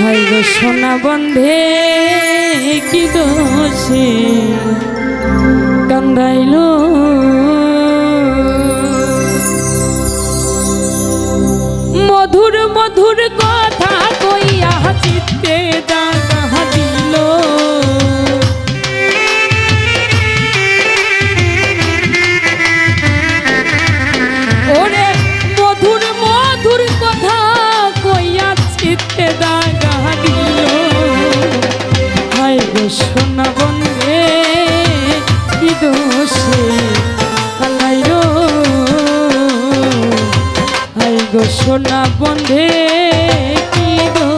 গো সোনা বন্ধে কি দোষে কান্দাইল। মধুর মধুর কথা কইয়া চিত্তে সোনা বন্ধে কি দোষে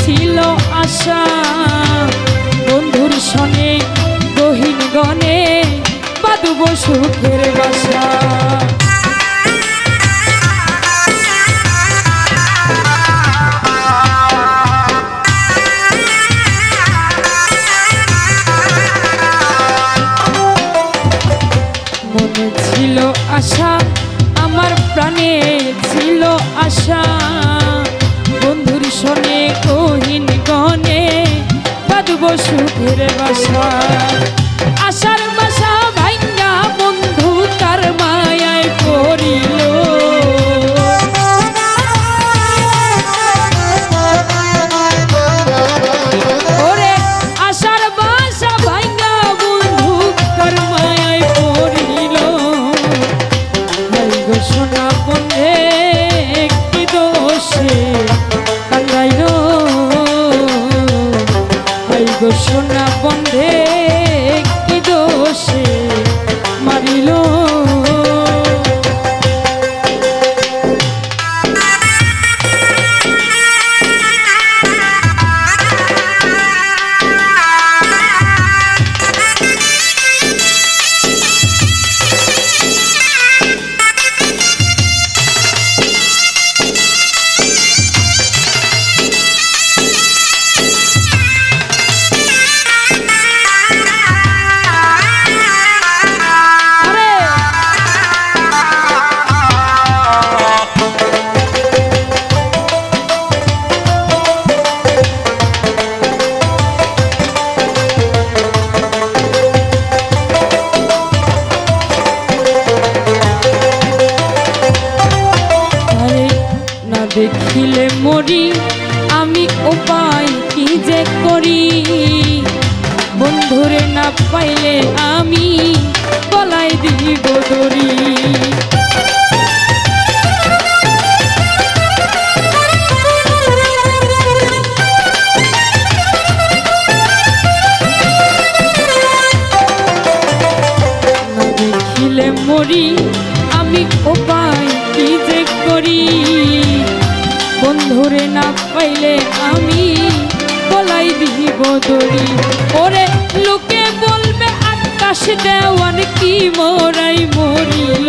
ছিল আশা। বন্ধুর সনে গহীন গনে বাদুব সুখের বাসা। আশা আমার প্রাণে ছিল আশা। বন্ধুর সনে কহিন গনে বাদব সুখের বাসা। দেখিলে মরি, আমি উপায় কি যে করি? বন্ধুরে না পাইলে আমি বলাই দিব দড়ি। মরি, আমি উপায় বন্ধুরে না পাইলে আমি বলাই দিব দড়ি। ওরে লোকে বলবে আকাশ দেওয়ান কি মোরাই মরিল।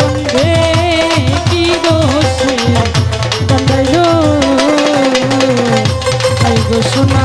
গো